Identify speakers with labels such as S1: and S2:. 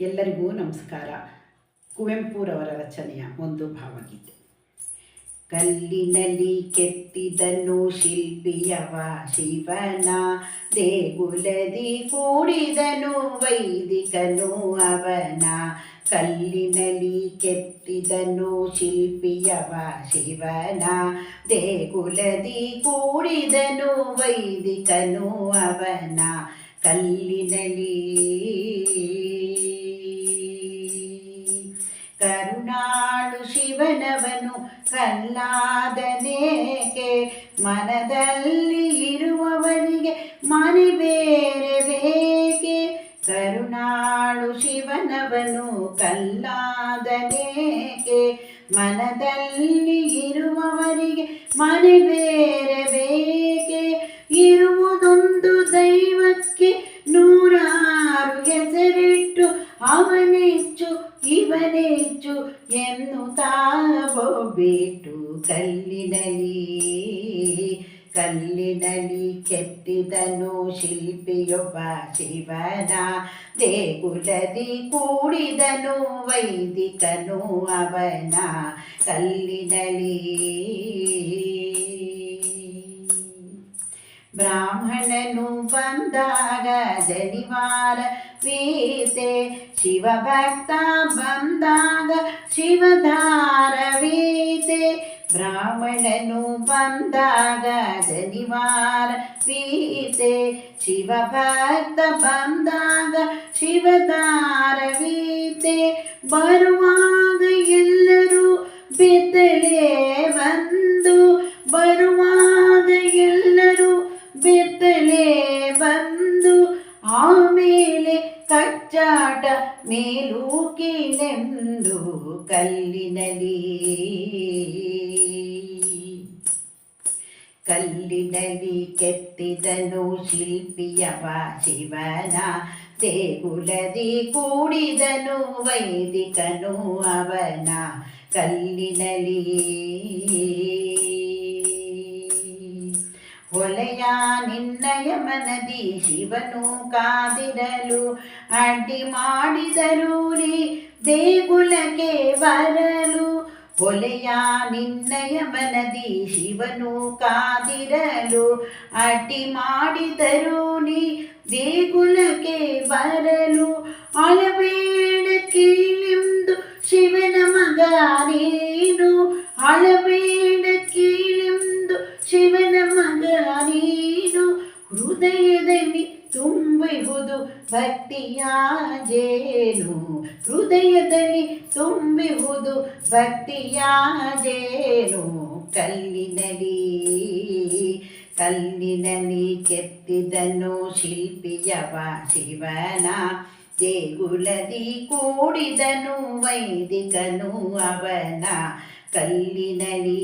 S1: ಎಲ್ಲರಿಗೂ ನಮಸ್ಕಾರ. ಕುವೆಂಪುರವರ ರಚನೆಯ ಒಂದು ಭಾವಗೀತೆ. ಕಲ್ಲಿನಲ್ಲಿ ಕೆತ್ತಿದನು ಶಿಲ್ಪಿಯವ ಶಿವನ, ದೇಗುಲದಿ ಕೂಡಿದನು ವೈದಿಕನು ಅವನ. ಕಲ್ಲಿನಲ್ಲಿ ಕೆತ್ತಿದನು ಶಿಲ್ಪಿಯವ ಶಿವನ, ದೇಗುಲದಿ ಕೂಡಿದನು ವೈದಿಕನು ಅವನ. ಕಲ್ಲಿನಲ್ಲಿ ಶಿವನವನು ಕಲ್ಲಾದನೇಕೆ ಮನದಲ್ಲಿ ಇರುವವನಿಗೆ ಮನೆ ಬೇರೆ ಬೇಕೆ? ಕರುಣಾಳು ಶಿವನವನು ಕಲ್ಲಾದನೇಕೆ? ಮನದಲ್ಲಿ ಇರುವವರಿಗೆ ಮನೆ ಬೇರೆ ಬೇಕೆ? ಇರುವುದೊಂದು ದೈವಕ್ಕೆ ನೂರಾರು ಹೆಸರಿಟ್ಟು ಅವನೆಚ್ಚು ಇವನೆಚ್ಚು ಎನ್ನುತ್ತಾ ಬಿಟ್ಟು ಕಲ್ಲಿನಲಿ ಕಲ್ಲಿನಲಿ ಕೆತ್ತಿದನು ಶಿಲ್ಪಿಯೊಬ್ಬ ಶಿವನ ದೇಗುಲದಿ ಕೂಡಿದನು ವೈದಿಕನು ಅವನ ಕಲ್ಲಿನಲಿ ಬ್ರಾಹ್ಮಣನು ಬಂದಾಗ ಜನಿವಾರ ವೀತೆ ಶಿವಭಕ್ತ ಬಂದಾಗ ಶಿವಧಾರವೀತೆ ಬ್ರಾಹ್ಮಣನು ಬಂದಾಗ ಜನಿವಾರ ವೀತೆ ಶಿವಭಕ್ತ ಬಂದಾಗ ಶಿವಧಾರವೀತೆ ಬರುವಾಗ ಎಲ್ಲರೂ ಬೆತ್ತಲೆ ಬಂದು ಬರುವಾಗ ಎಲ್ಲರೂ ಬೆತ್ತಲೆ ಬಂದು ಆಮೇಲೆ ಕಚ್ಚಾಟ ಮೇಲೂಕಿನೆಂದು ಕಲ್ಲಿನಲಿ ಕಲ್ಲಿನಲಿ ಕೆತ್ತಿದನು ಶಿಲ್ಪಿಯವ ಶಿವನ ದೇಗುಲದಿ ಕೂಡಿದನು ವೈದಿಕನು ಅವನ ಕಲ್ಲಿನಲಿ ಹೊಲೆಯ ನಿನ್ನಯ ಮನದಿ ಶಿವನು ಕಾದಿರಲು ಅಡ್ಡಿ ಮಾಡಿದರು ನೀ ದೇಗುಲಕ್ಕೆ ಬರಲು ಹೊಲೆಯ ನಿನ್ನಯ ಮನದಿ ಶಿವನು ಕಾದಿರಲು ಅಡ್ಡಿ ಮಾಡಿದರು ನೀ ದೇಗುಲಕ್ಕೆ ಬರಲು ಅಳಬೇಡ ಕೀಳೆಂದು ಶಿವನ ಮಗ ನೀನು ಅಳಬೇಡ ತುಂಬಿಹುದು ಭಕ್ತಿಯ ಜೇನು ಹೃದಯದಲ್ಲಿ ತುಂಬಿಹುದು ಭಕ್ತಿಯ ಜೇನು ಕಲ್ಲಿನಲಿ ಕಲ್ಲಿನಲ್ಲಿ ಕೆತ್ತಿದನು ಶಿಲ್ಪಿಯವ ಶಿವನ ದೇಗುಲದಿ ಕೂಡಿದನು ವೈದಿಕನು ಅವನ ಕಲ್ಲಿನಲಿ